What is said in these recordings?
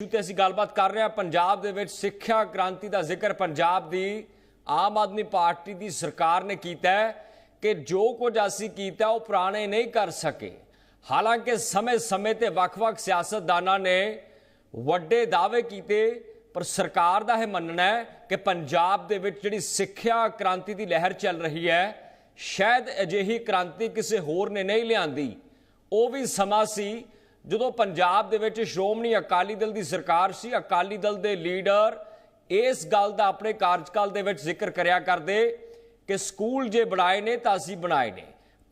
ਤੇ ਅਸੀਂ ਗੱਲਬਾਤ ਕਰ ਰਹੇ ਹਾਂ, ਪੰਜਾਬ ਦੇ ਵਿੱਚ ਸਿੱਖਿਆ ਕ੍ਰਾਂਤੀ ਦਾ ਜ਼ਿਕਰ ਪੰਜਾਬ ਦੀ ਆਮ ਆਦਮੀ ਪਾਰਟੀ ਦੀ ਸਰਕਾਰ ਨੇ ਕੀਤਾ ਹੈ ਕਿ ਜੋ ਕੁਝ ਅਸੀਂ ਕੀਤਾ, ਉਹ ਪੁਰਾਣੇ ਨਹੀਂ ਕਰ ਸਕੇ। ਹਾਲਾਂਕਿ ਸਮੇਂ-ਸਮੇਂ ਤੇ ਵੱਖ-ਵੱਖ ਸਿਆਸਤਦਾਨਾਂ ਨੇ ਵੱਡੇ ਦਾਅਵੇ ਕੀਤੇ, ਪਰ ਸਰਕਾਰ ਦਾ ਇਹ ਮੰਨਣਾ ਹੈ ਕਿ ਪੰਜਾਬ ਦੇ ਵਿੱਚ ਜਿਹੜੀ ਸਿੱਖਿਆ ਕ੍ਰਾਂਤੀ ਦੀ ਲਹਿਰ ਚੱਲ ਰਹੀ ਹੈ, ਸ਼ਾਇਦ ਅਜਿਹੀ ਕ੍ਰਾਂਤੀ ਕਿਸੇ ਹੋਰ ਨੇ ਨਹੀਂ ਲਿਆਂਦੀ। ਉਹ ਵੀ ਸਮਾਂ ਸੀ ਜਦੋਂ ਪੰਜਾਬ ਦੇ ਵਿੱਚ ਸ਼੍ਰੋਮਣੀ ਅਕਾਲੀ ਦਲ ਦੀ ਸਰਕਾਰ ਸੀ, ਅਕਾਲੀ ਦਲ ਦੇ ਲੀਡਰ ਇਸ ਗੱਲ ਦਾ ਆਪਣੇ ਕਾਰਜਕਾਲ ਦੇ ਵਿੱਚ ਜ਼ਿਕਰ ਕਰਿਆ ਕਰਦੇ ਕਿ ਸਕੂਲ ਜੇ ਬਣਾਏ ਨੇ ਤਾਂ ਅਸੀਂ ਬਣਾਏ ਨੇ।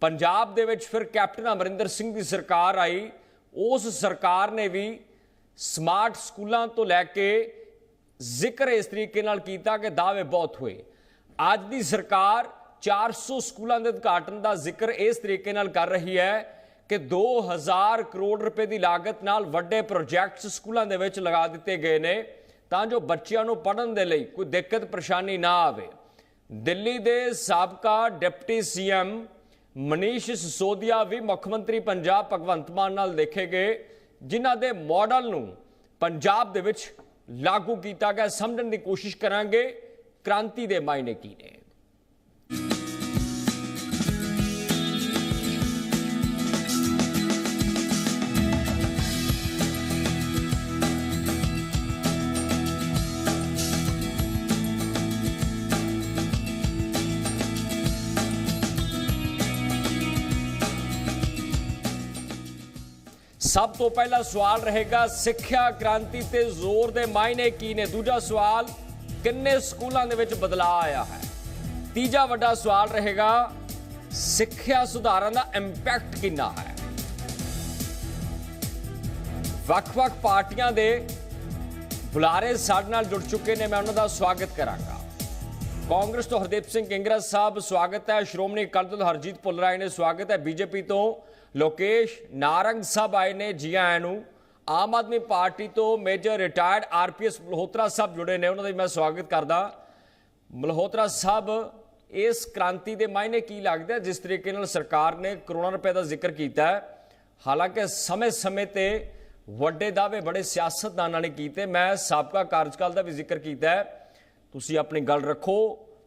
ਪੰਜਾਬ ਦੇ ਵਿੱਚ ਫਿਰ ਕੈਪਟਨ ਅਮਰਿੰਦਰ ਸਿੰਘ ਦੀ ਸਰਕਾਰ ਆਈ। ਉਸ ਸਰਕਾਰ ਨੇ ਵੀ ਸਮਾਰਟ ਸਕੂਲਾਂ ਤੋਂ ਲੈ ਕੇ ਜ਼ਿਕਰ ਇਸ ਤਰੀਕੇ ਨਾਲ ਕੀਤਾ ਕਿ ਦਾਅਵੇ ਬਹੁਤ ਹੋਏ। ਅੱਜ ਦੀ ਸਰਕਾਰ 400 ਸਕੂਲਾਂ ਦੇ ਉਦਘਾਟਨ ਦਾ ਜ਼ਿਕਰ ਇਸ ਤਰੀਕੇ ਨਾਲ ਕਰ ਰਹੀ ਹੈ ਕਿ 2000 ਕਰੋੜ ਰੁਪਏ ਦੀ ਲਾਗਤ ਨਾਲ ਵੱਡੇ ਪ੍ਰੋਜੈਕਟਸ ਸਕੂਲਾਂ ਦੇ ਵਿੱਚ ਲਗਾ ਦਿੱਤੇ ਗਏ ਨੇ, ਤਾਂ ਜੋ ਬੱਚਿਆਂ ਨੂੰ ਪੜ੍ਹਨ ਦੇ ਲਈ ਕੋਈ ਦਿੱਕਤ ਪਰੇਸ਼ਾਨੀ ਨਾ ਆਵੇ। ਦਿੱਲੀ ਦੇ ਸਾਬਕਾ ਡਿਪਟੀ ਸੀਐਮ ਮਨੀਸ਼ ਸਿਸੋਦੀਆ ਵੀ ਮੁੱਖ ਮੰਤਰੀ ਪੰਜਾਬ ਭਗਵੰਤ ਮਾਨ ਨਾਲ ਦੇਖੇ ਗਏ, ਜਿਨ੍ਹਾਂ ਦੇ ਮਾਡਲ ਨੂੰ ਪੰਜਾਬ ਦੇ ਵਿੱਚ ਲਾਗੂ ਕੀਤਾ ਗਿਆ। ਸਮਝਣ ਦੀ ਕੋਸ਼ਿਸ਼ ਕਰਾਂਗੇ, ਕ੍ਰਾਂਤੀ ਦੇ ਮਾਇਨੇ ਕੀ ਨੇ? ਸਭ ਤੋਂ ਪਹਿਲਾ ਸਵਾਲ ਰਹੇਗਾ ਸਿੱਖਿਆ ਕ੍ਰਾਂਤੀ ਤੇ ਜ਼ੋਰ ਦੇ ਮਾਇਨੇ ਕੀ ਨੇ? ਦੂਜਾ ਸਵਾਲ, ਕਿੰਨੇ ਸਕੂਲਾਂ ਦੇ ਵਿੱਚ ਬਦਲਾਅ ਆਇਆ ਹੈ? ਤੀਜਾ ਵੱਡਾ ਸਵਾਲ ਰਹੇਗਾ, ਸਿੱਖਿਆ ਸੁਧਾਰਾਂ ਦਾ ਇੰਪੈਕਟ ਕਿੰਨਾ ਹੈ? ਵੱਖ-ਵੱਖ ਪਾਰਟੀਆਂ ਦੇ ਬੁਲਾਰੇ ਸਾਡੇ ਨਾਲ ਜੁੜ ਚੁੱਕੇ ਨੇ, ਮੈਂ ਉਹਨਾਂ ਦਾ ਸਵਾਗਤ ਕਰਾਂਗਾ। ਕਾਂਗਰਸ ਤੋਂ ਹਰਦੀਪ ਸਿੰਘ ਕਿੰਗਰਾ ਸਾਹਿਬ, ਸਵਾਗਤ ਹੈ। ਸ਼੍ਰੋਮਣੀ ਅਕਾਲੀ ਦਲ ਹਰਜੀਤ ਪੁੱਲਰਾਏ ਨੇ, ਸਵਾਗਤ ਹੈ। ਬੀਜੇਪੀ ਤੋਂ ਲੋਕੇਸ਼ ਨਾਰੰਗ ਸਾਹਿਬ ਆਏ ਨੇ ਜੀ ਆਇਆਂ ਨੂੰ। ਆਮ ਆਦਮੀ ਪਾਰਟੀ ਤੋਂ major retired RPS Malhotra sahib ਜੁੜੇ ਨੇ, ਉਹਨਾਂ ਦਾ ਮੈਂ ਸਵਾਗਤ ਕਰਦਾ। ਮਲਹੋਤਰਾ ਸਾਹਿਬ ਇਸ ਕ੍ਰਾਂਤੀ ਦੇ ਮਾਇਨੇ ਕੀ ਲੱਗਦਾ ਜਿਸ ਤਰੀਕੇ ਨਾਲ ਸਰਕਾਰ ਨੇ ਕਰੋੜਾਂ ਰੁਪਏ ਦਾ ਜ਼ਿਕਰ ਕੀਤਾ ਹਾਲਾਂਕਿ ਸਮੇਂ-ਸਮੇਂ ਤੇ ਵੱਡੇ ਦਾਅਵੇ, ਬੜੇ ਸਿਆਸਤਦਾਨਾਂ ਨੇ ਕੀਤੇ। ਮੈਂ ਸਾਬਕਾ ਕਾਰਜਕਾਲ ਦਾ ਵੀ ਜ਼ਿਕਰ ਕੀਤਾ ਤੁਸੀਂ ਆਪਣੀ ਗੱਲ ਰੱਖੋ,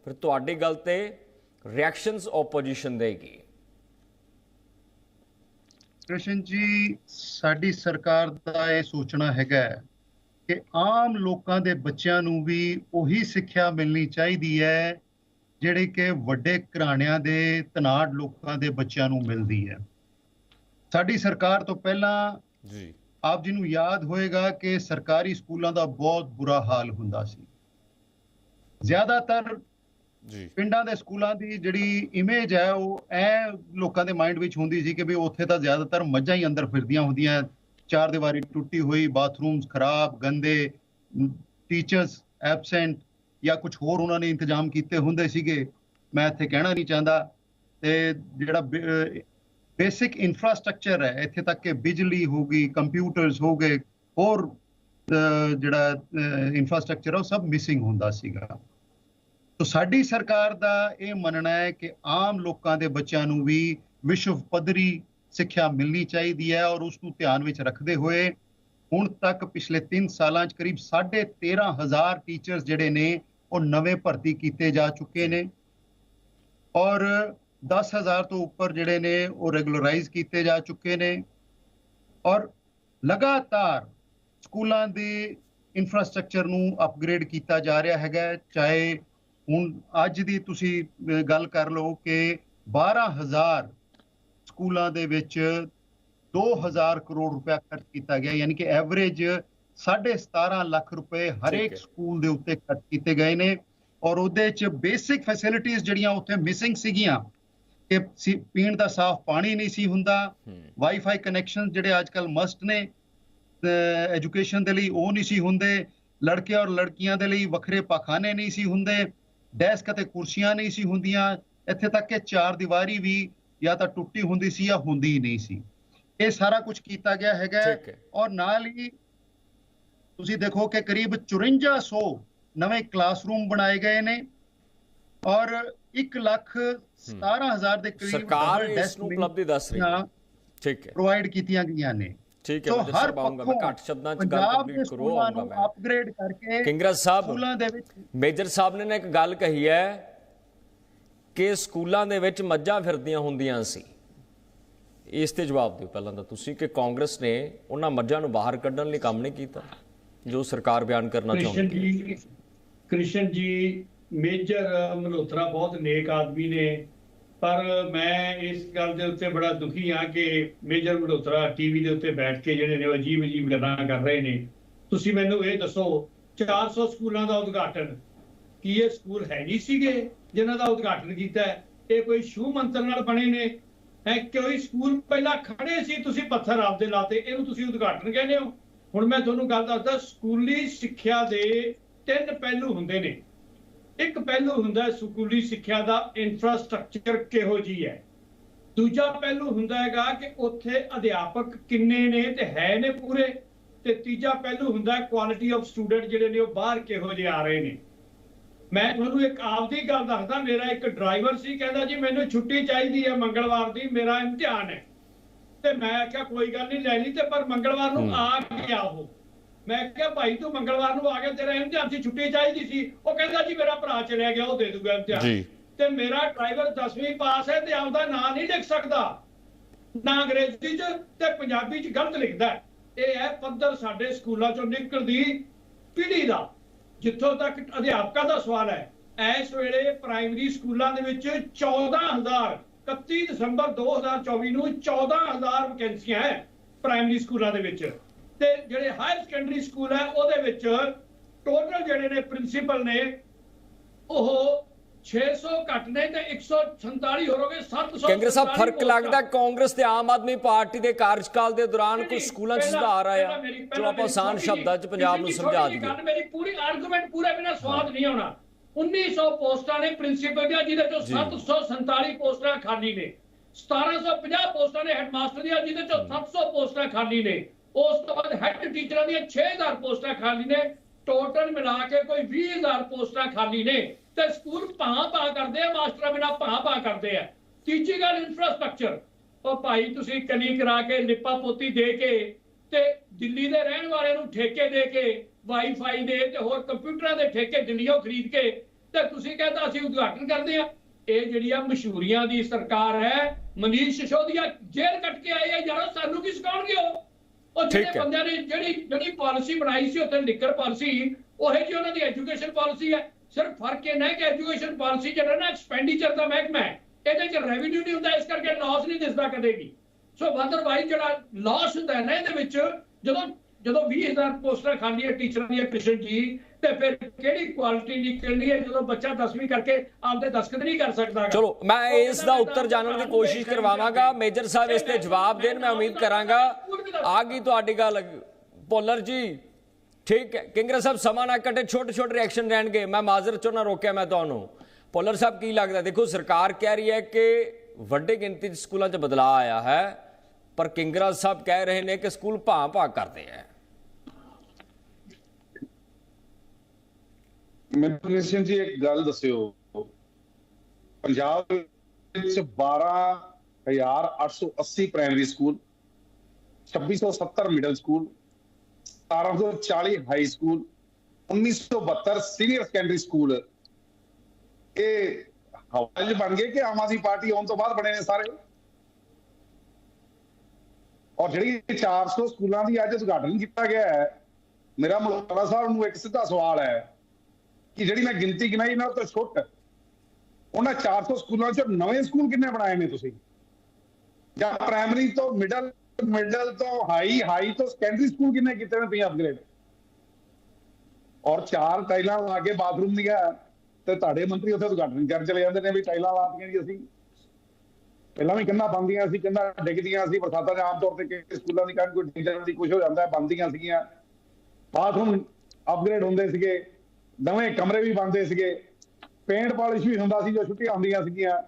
ਫਿਰ ਤੁਹਾਡੀ ਗੱਲ ਤੇ ਰਿਐਕਸ਼ਨਸ ਆਪੋਜੀਸ਼ਨ ਦੇਗੀ। ਕ੍ਰਿਸ਼ਨ ਜੀ ਸਾਡੀ ਸਰਕਾਰ ਦਾ ਇਹ ਸੋਚਣਾ ਹੈਗਾ ਕਿ ਆਮ ਲੋਕਾਂ ਦੇ ਬੱਚਿਆਂ ਨੂੰ ਵੀ ਉਹੀ ਸਿੱਖਿਆ ਮਿਲਣੀ ਚਾਹੀਦੀ ਹੈ ਜਿਹੜੀ ਕਿ ਵੱਡੇ ਘਰਾਣਿਆਂ ਦੇ ਧਨਾੜ ਲੋਕਾਂ ਦੇ ਬੱਚਿਆਂ ਨੂੰ ਮਿਲਦੀ ਹੈ। ਸਾਡੀ ਸਰਕਾਰ ਤੋਂ ਪਹਿਲਾਂ ਜੀ। ਆਪ ਜੀ ਨੂੰ ਯਾਦ ਹੋਏਗਾ ਕਿ ਸਰਕਾਰੀ ਸਕੂਲਾਂ ਦਾ ਬਹੁਤ ਬੁਰਾ ਹਾਲ ਹੁੰਦਾ ਸੀ। ਜ਼ਿਆਦਾਤਰ ਜੀ। ਪਿੰਡਾਂ ਦੇ ਸਕੂਲਾਂ ਦੀ ਜਿਹੜੀ ਇਮੇਜ ਹੈ, ਉਹ ਐ ਲੋਕਾਂ ਦੇ ਮਾਈਂਡ ਵਿੱਚ ਹੁੰਦੀ ਸੀ ਕਿ ਵੀ ਉੱਥੇ ਤਾਂ ਜ਼ਿਆਦਾਤਰ ਮੱਝਾਂ ਹੀ ਅੰਦਰ ਫਿਰਦੀਆਂ ਹੁੰਦੀਆਂ। ਚਾਰ ਦੀਵਾਰੀ ਟੁੱਟੀ ਹੋਈ ਬਾਥਰੂਮਸ ਖਰਾਬ, ਗੰਦੇ ਟੀਚਰਸ ਐਬਸੈਂਟ ਜਾਂ ਕੁਝ ਹੋਰ ਉਹਨਾਂ ਨੇ ਇੰਤਜ਼ਾਮ ਕੀਤੇ ਹੁੰਦੇ ਸੀਗੇ। ਮੈਂ ਇੱਥੇ ਕਹਿਣਾ ਨਹੀਂ ਚਾਹੁੰਦਾ। ਤੇ ਜਿਹੜਾ ਬੇਸਿਕ ਇਨਫਰਾਸਟ੍ਰਕਚਰ ਹੈ, ਇੱਥੇ ਤੱਕ ਕਿ ਬਿਜਲੀ ਹੋ ਗਈ ਕੰਪਿਊਟਰਸ ਹੋ ਗਏ, ਹੋਰ ਜਿਹੜਾ ਇਨਫਰਾਸਟ੍ਰਕਚਰ ਉਹ ਸਭ ਮਿਸਿੰਗ ਹੁੰਦਾ ਸੀਗਾ। ਤੋ ਸਾਡੀ ਸਰਕਾਰ ਦਾ ਇਹ ਮੰਨਣਾ ਹੈ ਕਿ ਆਮ ਲੋਕਾਂ ਦੇ ਬੱਚਿਆਂ ਨੂੰ ਵੀ ਵਿਸ਼ਵ ਪੱਧਰੀ ਸਿੱਖਿਆ ਮਿਲਣੀ ਚਾਹੀਦੀ ਹੈ ਔਰ ਉਸ ਨੂੰ ਧਿਆਨ ਵਿੱਚ ਰੱਖਦੇ ਹੋਏ ਹੁਣ ਤੱਕ ਪਿਛਲੇ 3 ਸਾਲਾਂ 'ਚ ਕਰੀਬ 13500 ਟੀਚਰਸ ਜਿਹੜੇ ਨੇ, ਉਹ ਨਵੇਂ ਭਰਤੀ ਕੀਤੇ ਜਾ ਚੁੱਕੇ ਨੇ ਔਰ 10000 ਤੋਂ ਉੱਪਰ ਜਿਹੜੇ ਨੇ, ਉਹ ਰੈਗੂਲਰਾਈਜ਼ ਕੀਤੇ ਜਾ ਚੁੱਕੇ ਨੇ ਔਰ ਲਗਾਤਾਰ ਸਕੂਲਾਂ ਦੇ ਇਨਫਰਾਸਟ੍ਰਕਚਰ ਨੂੰ ਅਪਗ੍ਰੇਡ ਕੀਤਾ ਜਾ ਰਿਹਾ ਹੈਗਾ ਚਾਹੇ ਹੁਣ ਅੱਜ ਦੀ ਤੁਸੀਂ ਗੱਲ ਕਰ ਲਓ ਕਿ 12000 ਸਕੂਲਾਂ ਦੇ ਵਿੱਚ 2000 ਕਰੋੜ ਰੁਪਇਆ ਖਰਚ ਕੀਤਾ ਗਿਆ ਯਾਨੀ ਕਿ ਐਵਰੇਜ 17.5 ਲੱਖ ਰੁਪਏ ਹਰੇਕ। ਸਕੂਲ ਦੇ ਉੱਤੇ ਖਰਚ ਕੀਤੇ ਗਏ ਨੇ ਔਰ ਉਹਦੇ ਚ ਬੇਸਿਕ ਫੈਸਿਲਿਟੀਆਂ ਜਿਹੜੀਆਂ ਉੱਥੇ ਮਿਸਿੰਗ ਸੀਗੀਆਂ ਕਿ ਪੀਣ ਦਾ ਸਾਫ਼ ਪਾਣੀ ਨਹੀਂ ਸੀ ਹੁੰਦਾ ਵਾਈਫਾਈ ਕਨੈਕਸ਼ਨ ਜਿਹੜੇ ਅੱਜਕੱਲ ਮਸਟ ਨੇ ਐਜੂਕੇਸ਼ਨ ਦੇ ਲਈ ਉਹ ਨਹੀਂ ਸੀ ਹੁੰਦੇ ਲੜਕੇ ਔਰ ਲੜਕੀਆਂ ਦੇ ਲਈ ਵੱਖਰੇ ਪਾਖਾਨੇ ਨਹੀਂ ਸੀ ਹੁੰਦੇ ਡੈਸਕ ਅਤੇ ਕੁਰਸੀਆਂ ਨਹੀਂ ਸੀ ਹੁੰਦੀਆਂ ਇੱਥੇ ਤੱਕ ਕਿ ਚਾਰ ਦੀਵਾਰੀ ਵੀ ਜਾਂ ਤਾਂ ਟੁੱਟੀ ਹੁੰਦੀ ਸੀ ਜਾਂ ਹੁੰਦੀ ਨਹੀਂ ਸੀ। ਇਹ ਸਾਰਾ ਕੁਝ ਕੀਤਾ ਗਿਆ ਹੈਗਾ। ਔਰ ਨਾਲ ਹੀ ਤੁਸੀਂ ਦੇਖੋ ਕਿ ਕਰੀਬ 5400 ਨਵੇਂ ਕਲਾਸਰੂਮ ਬਣਾਏ ਗਏ ਨੇ ਔਰ 1 ਲੱਖ 17000 ਦੇ ਕਰੀਬ ਸਰਕਾਰ ਇਸ ਨੂੰ ਉਪਲਬਧੀ ਦੱਸ ਰਹੀ ਹਾਂ। ਠੀਕ ਹੈ। ਪ੍ਰੋਵਾਈਡ ਕੀਤੀਆਂ ਗਈਆਂ ਨੇ। ਠੀਕ ਹੈ ਸੋ ਮੇਜਰ ਹਰ ਸਾਹਿਬ ਆਉਂਗਾ ਮੈਂ ਘੱਟ ਸ਼ਬਦਾਂ 'ਚ ਗੱਲ ਕੰਪਲੀਟ ਕਰੋ ਆਉਂਗਾ ਨੂੰ ਮੈਂ। ਅਪਗ੍ਰੇਡ ਕਰਕੇ ਕਿੰਗਰਾ ਸਾਹਿਬ ਸਕੂਲਾਂ ਦੇ ਵਿੱਚ ਮੇਜਰ ਸਾਹਿਬ ਨੇ ਇੱਕ ਗੱਲ ਕਹੀ ਹੈ ਕਿ ਸਕੂਲਾਂ ਦੇ ਵਿੱਚ ਮੱਝਾਂ ਫਿਰਦੀਆਂ ਹੁੰਦੀਆਂ ਸੀ। ਇਸ ਤੇ ਜਵਾਬ ਦਿਓ ਪਹਿਲਾਂ ਤਾਂ ਤੁਸੀਂ ਕਿ ਕਾਂਗਰਸ ਨੇ ਉਹਨਾਂ ਮੱਝਾਂ ਨੂੰ ਬਾਹਰ ਕੱਢਣ ਲਈ ਕੰਮ ਨਹੀਂ ਕੀਤਾ ਜੋ ਸਰਕਾਰ ਬਿਆਨ ਕਰਨਾ ਕ੍ਰਿਸ਼ਨ ਚਾਹੁੰਦੀ ਜੀ ਕ੍ਰਿਸ਼ਨ ਜੀ ਮੇਜਰ ਮਲਹੋਤਰਾ ਬਹੁਤ ਨੇਕ ਆਦਮੀ ਨੇ ਪਰ ਮੈਂ ਇਸ ਗੱਲ ਦੇ ਉੱਤੇ ਬੜਾ ਦੁਖੀ ਹਾਂ ਕਿ ਮੇਜਰ ਮਲਹੋਤਰਾ ਟੀਵੀ ਦੇ ਉੱਤੇ ਬੈਠ ਕੇ ਜਿਹੜੇ ਨੇ ਅਜੀਬ ਅਜੀਬ ਗੱਲਾਂ ਕਰ ਰਹੇ ਨੇ। ਤੁਸੀਂ ਮੈਨੂੰ ਇਹ ਦੱਸੋ 400 ਸਕੂਲਾਂ ਦਾ ਉਦਘਾਟਨ ਕੀ ਇਹ ਸਕੂਲ ਹੈ ਨਹੀਂ ਸੀਗੇ ਜਿਨ੍ਹਾਂ ਦਾ ਉਦਘਾਟਨ ਕੀਤਾ ਹੈ? ਇਹ ਕੋਈ ਸ਼ੂ ਮੰਤਰ ਨਾਲ ਬਣੇ ਨੇ? ਹੈ ਕੋਈ ਸਕੂਲ ਪਹਿਲਾਂ ਖੜੇ ਸੀ, ਤੁਸੀਂ ਪੱਥਰ ਆਪਦੇ ਲਾਤੇ, ਇਹਨੂੰ ਤੁਸੀਂ ਉਦਘਾਟਨ ਕਹਿੰਦੇ ਹੋ? ਹੁਣ ਮੈਂ ਤੁਹਾਨੂੰ ਗੱਲ ਦੱਸਦਾ, ਸਕੂਲੀ ਸਿੱਖਿਆ ਦੇ ਤਿੰਨ ਪਹਿਲੂ ਹੁੰਦੇ ਨੇ। ਇੱਕ ਪਹਿਲੂ ਹੁੰਦਾ ਹੈ ਸਕੂਲੀ ਸਿੱਖਿਆ ਦਾ ਇਨਫਰਾਸਟ੍ਰਕਚਰ ਕਿਹੋ ਜੀ ਹੈ। ਦੂਜਾ ਪਹਿਲੂ ਹੁੰਦਾ ਹੈਗਾ ਕਿ ਉੱਥੇ ਅਧਿਆਪਕ ਕਿੰਨੇ ਨੇ ਤੇ ਹੈ ਨੇ ਪੂਰੇ। ਤੇ ਤੀਜਾ ਪਹਿਲੂ ਹੁੰਦਾ ਹੈ ਕੁਆਲਿਟੀ ਆਫ ਸਟੂਡੈਂਟ ਜਿਹੜੇ ਨੇ ਉਹ ਬਾਹਰ ਕਿਹੋ ਜਿਹੇ ਆ ਰਹੇ ਨੇ। ਮੈਂ ਤੁਹਾਨੂੰ ਇੱਕ ਆਪਦੀ ਗੱਲ ਦੱਸਦਾ ਮੇਰਾ ਇੱਕ ਡਰਾਈਵਰ ਸੀ ਕਹਿੰਦਾ ਜੀ ਮੈਨੂੰ ਛੁੱਟੀ ਚਾਹੀਦੀ ਹੈ ਮੰਗਲਵਾਰ ਦੀ ਮੇਰਾ ਇਮਤਿਹਾਨ ਹੈ। ਤੇ ਮੈਂ ਆਖਿਆ ਕੋਈ ਗੱਲ ਨਹੀਂ ਲੈ ਲਈ ਤੇ ਪਰ ਮੰਗਲਵਾਰ ਨੂੰ ਆ ਗਿਆ ਉਹ। ਮੈਂ ਕਿਹਾ ਭਾਈ ਤੂੰ ਮੰਗਲਵਾਰ ਨੂੰ ਆ ਗਿਆ ਤੇਰਾ ਇਮਤਿਹਾਨ ਸੀ ਛੁੱਟੀ ਚਾਹੀਦੀ ਸੀ। ਉਹ ਕਹਿੰਦਾ ਜੀ ਮੇਰਾ ਭਰਾ ਚਲਿਆ ਗਿਆ ਉਹ ਦੇ ਦੂਗਾ ਇਮਤਿਹਾਨ। ਜੀ। ਤੇ ਮੇਰਾ ਡਰਾਈਵਰ 10ਵੀਂ ਪਾਸ ਹੈ ਤੇ ਆਪਦਾ ਨਾਂ ਨਹੀਂ ਲਿਖ ਸਕਦਾ। ਨਾ ਅੰਗਰੇਜ਼ੀ 'ਚ ਤੇ ਪੰਜਾਬੀ 'ਚ ਗਲਤ ਲਿਖਦਾ। ਇਹ ਹੈ ਪੱਧਰ ਸਾਡੇ ਸਕੂਲਾਂ 'ਚੋਂ ਨਿਕਲਦੀ ਪੀੜ੍ਹੀ ਦਾ। ਜਿੱਥੋਂ ਤੱਕ ਅਧਿਆਪਕਾਂ ਦਾ ਸਵਾਲ ਹੈ ਇਸ ਵੇਲੇ ਪ੍ਰਾਇਮਰੀ ਸਕੂਲਾਂ ਦੇ ਵਿੱਚ 14000 31 ਦਸੰਬਰ 2024 ਨੂੰ 14000 ਵੈਕੈਂਸੀਆਂ ਹੈ ਪ੍ਰਾਇਮਰੀ ਸਕੂਲਾਂ ਦੇ ਵਿੱਚ। ਤੇ ਜਿਹੜੇ ਹਾਇਰ ਸੈਕੰਡਰੀ ਸਕੂਲ ਹੈ ਉਹਦੇ ਵਿੱਚ ਟੋਟਲ ਜਿਹੜੇ ਨੇ ਪ੍ਰਿੰਸੀਪਲ ਨੇ ਉਹ 600 ਘੱਟ ਨੇ ਤੇ 147 ਹੋਰੋਗੇ 700 ਕੇਂਦਰ ਸਾਹਿਬ ਫ਼ਰਕ ਲੱਗਦਾ ਕਾਂਗਰਸ ਤੇ ਆਮ ਆਦਮੀ ਪਾਰਟੀ ਦੇ ਕਾਰਜਕਾਲ ਦੇ ਦੌਰਾਨ ਕੋਈ ਸਕੂਲਾਂ 'ਚ ਸੁਧਾਰ ਆਇਆ ਜੋ ਆਪਾਂ ਆਸਾਨ ਸ਼ਬਦਾਂ 'ਚ ਪੰਜਾਬ ਨੂੰ ਸਮਝਾ ਦਈਏ। ਗੱਲ ਮੇਰੀ ਪੂਰੀ ਆਰਗੂਮੈਂਟ ਪੂਰੇ ਬਿਨਾ ਸਵਾਦ ਨਹੀਂ ਆਉਣਾ। 1900 ਪੋਸਟਾਂ ਨੇ ਪ੍ਰਿੰਸੀਪਲ ਦੀਆਂ ਜਿਹਦੇ ਚੋਂ ਜੀ। 747 ਪੋਸਟਾਂ ਖਾਲੀ ਨੇ। 1750 ਪੋਸਟਾਂ ਨੇ ਹੈਡਮਾਸਟਰ ਦੀਆਂ ਜਿਹਦੇ ਚੋਂ 700 ਪੋਸਟਾਂ ਖਾਲੀ ਨੇ। ਉਸ ਤੋਂ ਬਾਅਦ ਹੈੱਡ ਟੀਚਰਾਂ ਦੀਆਂ 6000 ਪੋਸਟਾਂ ਖਾਲੀ ਨੇ। ਟੋਟਲ ਮਿਲਾ ਕੇ ਕੋਈ 20000 ਪੋਸਟਾਂ ਖਾਲੀ ਨੇ। ਤੇ ਸਕੂਲ ਭਾਂ ਭਾਂ ਕਰਦੇ ਆ, ਮਾਸਟਰਾਂ ਬਿਨਾ ਭਾਂ ਭਾਂ ਕਰਦੇ ਆ। ਤੀਜੀ ਗੱਲ ਇਨਫਰਾਸਟ੍ਰਕਚਰ ਉਹ ਭਾਈ, ਤੁਸੀਂ ਕਲੀ ਕਰਾ ਕੇ ਲਿਪਾ ਪੋਤੀ ਦੇ ਕੇ ਤੇ ਦਿੱਲੀ ਦੇ ਰਹਿਣ ਵਾਲਿਆਂ ਨੂੰ ਠੇਕੇ ਦੇ ਕੇ ਵਾਈਫਾਈ ਦੇ ਤੇ ਹੋਰ ਕੰਪਿਊਟਰਾਂ ਦੇ ਠੇਕੇ ਦਿੱਲੀੋਂ ਖਰੀਦ ਕੇ ਤੇ ਤੁਸੀਂ ਕਹਿੰਦਾ ਅਸੀਂ ਉਦਘਾਟਨ ਕਰਦੇ ਆ। ਇਹ ਜਿਹੜੀ ਆ ਮਸ਼ਹੂਰੀਆਂ ਦੀ ਸਰਕਾਰ ਹੈ, ਮਨੀਸ਼ ਸਿਸੋਦੀਆ ਜੇਲ੍ਹ ਕੱਟ ਕੇ ਆਏ ਆ, ਯਾਰੋ ਸਾਨੂੰ ਕੀ ਸਿਖਾਉਣਗੇ ਉਹ? ਉਹ ਜਿਹੜੇ ਹੈ। ਬੰਦਿਆਂ ਨੇ ਜਿਹੜੀ ਜਿਹੜੀ ਪਾਲਿਸੀ ਬਣਾਈ ਸੀ ਉੱਥੇ ਲਿਕਰ ਪਾਲਿਸੀ ਉਹੇ ਜੀ ਉਹਨਾਂ ਦੀ ਐਜੂਕੇਸ਼ਨ ਪਾਲਿਸੀ ਹੈ ਸਿਰਫ ਫ਼ਰਕ ਇਹ ਨਾ ਹੈ ਕਿ ਐਜੂਕੇਸ਼ਨ ਪਾਲਿਸੀ ਜਿਹੜਾ ਨਾ ਐਕਸਪੈਂਡੀਚਰ ਦਾ ਮਹਿਕਮਾ ਹੈ ਇਹਦੇ ਚ ਰੈਵਨਿਊ ਨਹੀਂ ਹੁੰਦਾ ਇਸ ਕਰਕੇ ਲਾਸ ਨਹੀਂ ਦਿਸਦਾ ਕਦੇ ਵੀ ਸੋ ਅਦਰਵਾਈਜ਼ ਜਿਹੜਾ ਲਾਸ ਹੁੰਦਾ ਹੈ ਨਾ ਇਹਦੇ ਵਿੱਚ ਜਦੋਂ ਜਦੋਂ 20000 ਪੋਸਟਾਂ ਖਾਲੀਆਂ ਟੀਚਰਾਂ ਦੀਆਂ ਕ੍ਰਿਸ਼ਨ ਜੀ ਤੇ ਫਿਰ ਕਿਹੜੀ ਕੁਆਲਿਟੀ ਨਿਕਲਣੀ ਹੈ ਜਦੋਂ ਬੱਚਾ 10ਵੀਂ ਕਰਕੇ ਆਪਦੇ ਦਸਖਤ ਨਹੀਂ ਕਰ ਸਕਦਾ। ਚਲੋ ਮੈਂ ਇਸ ਦਾ ਉੱਤਰ ਜਾਣਨ ਦੀ ਕੋਸ਼ਿਸ਼ ਕਰਵਾਵਾਂਗਾ। ਮੇਜਰ ਸਾਹਿਬ ਇਸ ਤੇ ਜਵਾਬ ਦੇਣ ਮੈਂ ਉਮੀਦ ਕਰਾਂਗਾ। ਆ ਗਈ ਤੁਹਾਡੀ ਗੱਲ। ਪੋਲਰ ਜੀ ਠੀਕ ਹੈ। ਕਿੰਗਰਾ ਸਾਹਿਬ ਸਮਾਂ ਨਾ ਕੱਟੇ ਛੋਟੇ ਛੋਟੇ ਰਿਐਕਸ਼ਨ ਰਹਿਣਗੇ। ਮੈਂ ਮਾਜ਼ਰਤ ਚੋਂ ਨਾ ਰੋਕਿਆ ਮੈਂ ਤੁਹਾਨੂੰ। ਪੋਲਰ ਸਾਹਿਬ ਕੀ ਲੱਗਦਾ? ਦੇਖੋ ਸਰਕਾਰ ਕਹਿ ਰਹੀ ਹੈ ਕਿ ਵੱਡੇ ਗਿਣਤੀ ਦੇ ਸਕੂਲਾਂ 'ਚ ਬਦਲਾਅ ਆਇਆ ਹੈ ਪਰ ਕਿੰਗਰਾ ਸਾਹਿਬ ਕਹਿ ਰਹੇ ਨੇ ਕਿ ਸਕੂਲ ਭਾਂ ਭਾਂ ਕਰਦੇ ਆ। ਮੈਨੂੰ ਕ੍ਰਿਸ਼ਨ ਜੀ ਇੱਕ ਗੱਲ ਦੱਸਿਓ। ਪੰਜਾਬ ਵਿੱਚ 12880 primary school 2670 middle school 1740 high school 1972 senior secondary school ਇਹ ਹਵਾਲੇ ਬਣ ਗਏ ਕਿ ਆਮ ਆਦਮੀ ਪਾਰਟੀ ਆਉਣ ਤੋਂ ਬਾਅਦ ਬਣੇ ਨੇ ਸਾਰੇ? ਔਰ ਜਿਹੜੀ 400 ਸਕੂਲਾਂ ਦੀ ਅੱਜ ਉਦਘਾਟਨ ਕੀਤਾ ਗਿਆ ਹੈ, ਮੇਰਾ ਮਲਹੋਤਰਾ ਸਾਹਿਬ ਨੂੰ ਇੱਕ ਸਿੱਧਾ ਸਵਾਲ ਹੈ। ਕਿ ਜਿਹੜੀ ਮੈਂ ਗਿਣਤੀ ਗਿਣਾਈ ਇਹਨਾਂ ਤੋਂ ਛੁੱਟ ਉਹਨਾਂ 400 ਸਕੂਲਾਂ ਚੋਂ ਨਵੇਂ ਸਕੂਲ ਕਿੰਨੇ ਬਣਾਏ ਨੇ ਤੁਸੀਂ? ਜਾਂ ਪ੍ਰਾਇਮਰੀ ਤੋਂ ਮਿਡਲ ਮਿਡਲ ਤੋਂ ਹਾਈ ਹਾਈ ਤੋਂ ਸੈਕੰਡਰੀ ਸਕੂਲ ਕਿੰਨੇ ਕੀਤੇ ਨੇ ਤੁਸੀਂ ਅਪਗ੍ਰੇਡ ਔਰ ਚਾਰ ਟਾਈਲਾਂ ਲਾ ਕੇ ਬਾਥਰੂਮ ਦੀਆਂ, ਤੇ ਤੁਹਾਡੇ ਮੰਤਰੀ ਉੱਥੇ ਉਦਘਾਟਨ ਕਰਨ ਚਲੇ ਜਾਂਦੇ ਨੇ ਵੀ ਟਾਈਲਾਂ ਲਾਤੀਆਂ ਜੀ ਅਸੀਂ। ਪਹਿਲਾਂ ਵੀ ਕੰਨਾਂ ਬੰਦੀਆਂ ਸੀ, ਕੰਨਾਂ ਡਿੱਗਦੀਆਂ ਸੀ, ਬਰਸਾਤਾਂ 'ਚ ਆਮ ਤੌਰ ਤੇ ਕਿ ਸਕੂਲਾਂ ਦੀ ਕੰਨ ਕੋਈ ਡਿੱਗ ਜਾਂਦੀ ਕੁਝ ਹੋ ਜਾਂਦਾ, ਬੰਦੀਆਂ ਸੀਗੀਆਂ। ਬਾਥਰੂਮ ਅਪਗ੍ਰੇਡ ਹੁੰਦੇ ਸੀਗੇ। ਨਵੇਂ ਕਮਰੇ ਵੀ ਬਣਦੇ ਸੀਗੇ। ਪੇਂਟ ਪਾਲਿਸ਼ ਵੀ ਹੁੰਦਾ ਸੀ ਜੋ ਛੁੱਟੀਆਂ ਹੁੰਦੀਆਂ ਸੀਗੀਆਂ।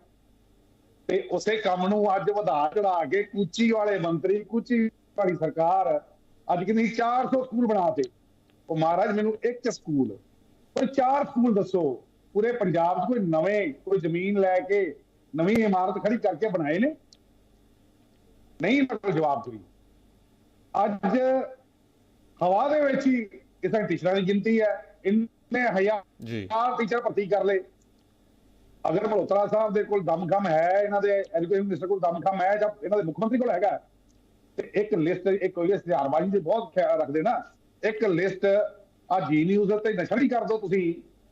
ਤੇ ਉਸੇ ਕੰਮ ਨੂੰ ਅੱਜ ਵਧਾ ਚੜਾ ਕੇ ਕੂਚੀ ਵਾਲੇ ਮੰਤਰੀ, ਕੂਚੀ ਵਾਲੀ ਸਰਕਾਰ ਅੱਜ ਕਿੰਨੀ 400 ਸਕੂਲ ਬਣਾਤੇ ਉਹ ਮਹਾਰਾਜ ਮੈਨੂੰ ਇੱਕ ਸਕੂਲ, ਕੋਈ ਚਾਰ ਸਕੂਲ ਦੱਸੋ। ਪੂਰੇ ਪੰਜਾਬ 'ਚ ਕੋਈ ਨਵੇਂ, ਕੋਈ ਜ਼ਮੀਨ ਲੈ ਕੇ ਨਵੀਂ ਇਮਾਰਤ ਖੜੀ ਕਰਕੇ ਬਣਾਏ ਨੇ? ਨਹੀਂ ਮਤਲਬ ਜਵਾਬ ਕੋਈ ਅੱਜ ਹਵਾ ਦੇ ਵਿੱਚ ਹੀ ਇਸਾਂ ਟੀਚਰਾਂ ਦੀ ਗਿਣਤੀ ਹੈ। ਇੰਨੇ ਹਜ਼ਾਰ ਜੀ। ਟੀਚਰ ਭਰਤੀ ਕਰ ਲਏ ਅਗਰ ਮਲਹੋਤਰਾ ਸਾਹਿਬ ਦੇ ਕੋਲ ਦਮਖਮ ਹੈ ਇਹਨਾਂ ਦੇ ਐਜੂਕੇਸ਼ਨ ਮਿਨਿਸਟਰ ਕੋਲ ਦਮਖਮ ਹੈ ਜਾਂ ਇਹਨਾਂ ਦੇ ਮੁੱਖ ਮੰਤਰੀ ਕੋਲ ਹੈਗਾ ਤੇ ਇੱਕ ਲਿਸਟ ਇੱਕ ਕੋਈ ਇਸ਼ਤਿਹਾਰਬਾਜ਼ੀ ਦੇ ਬਹੁਤ ਖਿਆਲ ਰੱਖਦੇ ਨਾ ਇੱਕ ਲਿਸਟ ਆ ਜੀ ਨਿਊਜ਼ ਤੇ ਨਸ਼ਰ ਕਰ ਦਿਓ ਤੁਸੀਂ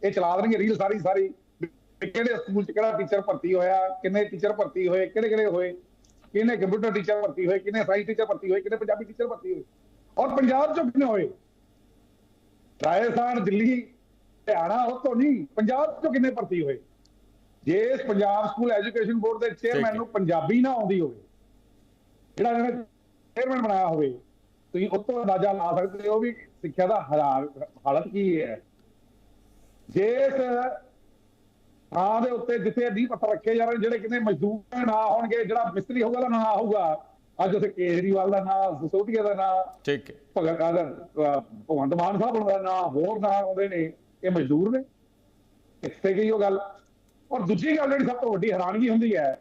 ਇਹ ਚਲਾ ਦੇਣਗੇ ਰੀਲ ਸਾਰੀ ਸਾਰੀ ਕਿਹੜੇ ਸਕੂਲ ਚ ਕਿਹੜਾ ਟੀਚਰ ਭਰਤੀ ਹੋਇਆ ਕਿੰਨੇ ਟੀਚਰ ਭਰਤੀ ਹੋਏ ਕਿਹੜੇ ਕਿਹੜੇ ਹੋਏ ਕਿੰਨੇ ਕੰਪਿਊਟਰ ਟੀਚਰ ਭਰਤੀ ਹੋਏ ਕਿੰਨੇ ਸਾਇੰਸ ਟੀਚਰ ਭਰਤੀ ਹੋਏ ਕਿੰਨੇ ਪੰਜਾਬੀ ਟੀਚਰ ਭਰਤੀ ਹੋਏ ਔਰ ਪੰਜਾਬ ਚੋਂ ਕਿੰਨੇ ਹੋਏ? ਰਾਜਸਥਾਨ ਦਿੱਲੀ ਹਰਿਆਣਾ ਉਹ ਤੋਂ ਨਹੀਂ ਪੰਜਾਬ ਚੋਂ ਕਿੰਨੇ ਭਰਤੀ ਹੋਏ? ਜੇ ਇਸ ਪੰਜਾਬ ਸਕੂਲ ਐਜੂਕੇਸ਼ਨ ਬੋਰਡ ਦੇ ਚੇਅਰਮੈਨ। ਨੂੰ ਪੰਜਾਬੀ ਨਾ ਆਉਂਦੀ ਹੋਵੇ ਜਿਹੜਾ ਇਹਨਾਂ ਨੇ ਚੇਅਰਮੈਨ ਬਣਾਇਆ ਹੋਵੇ ਤੁਸੀਂ ਉਸ ਤੋਂ ਅੰਦਾਜ਼ਾ ਲਾ ਸਕਦੇ ਹੋ ਵੀ ਸਿੱਖਿਆ ਦਾ ਹਾਲਾਤ ਕੀ ਹੈ। ਜਿਸ ਥਾਂ ਦੇ ਉੱਤੇ ਜਿੱਥੇ ਨਹੀਂ ਪਤਾ ਰੱਖੇ ਜਾ ਰਹੇ ਜਿਹੜੇ ਕਿਤੇ ਮਜ਼ਦੂਰ ਨਾ ਹੋਣਗੇ ਜਿਹੜਾ ਮਿਸਤਰੀ ਹੋਊਗਾ ਦਾ ਨਾਂ ਹੋਊਗਾ। ਅੱਜ ਉੱਥੇ ਕੇਜਰੀਵਾਲ ਦਾ ਨਾਂ ਸਸੋਟੀਆ ਦਾ ਨਾਂ ਠੀਕ ਹੈ। ਭਗਤ ਆਦਰ ਭਗਵੰਤ ਮਾਨ ਸਾਹਿਬ ਦਾ ਨਾਂ ਹੋਰ ਨਾਂ ਆਉਂਦੇ ਨੇ। ਇਹ ਮਜ਼ਦੂਰ ਨੇ ਕਿੱਥੇ ਗਈ ਉਹ ਗੱਲ। ਔਰ ਦੂਜੀ ਗੱਲ ਜਿਹੜੀ ਸਭ ਤੋਂ ਵੱਡੀ ਹੈਰਾਨਗੀ ਹੁੰਦੀ ਹੈ,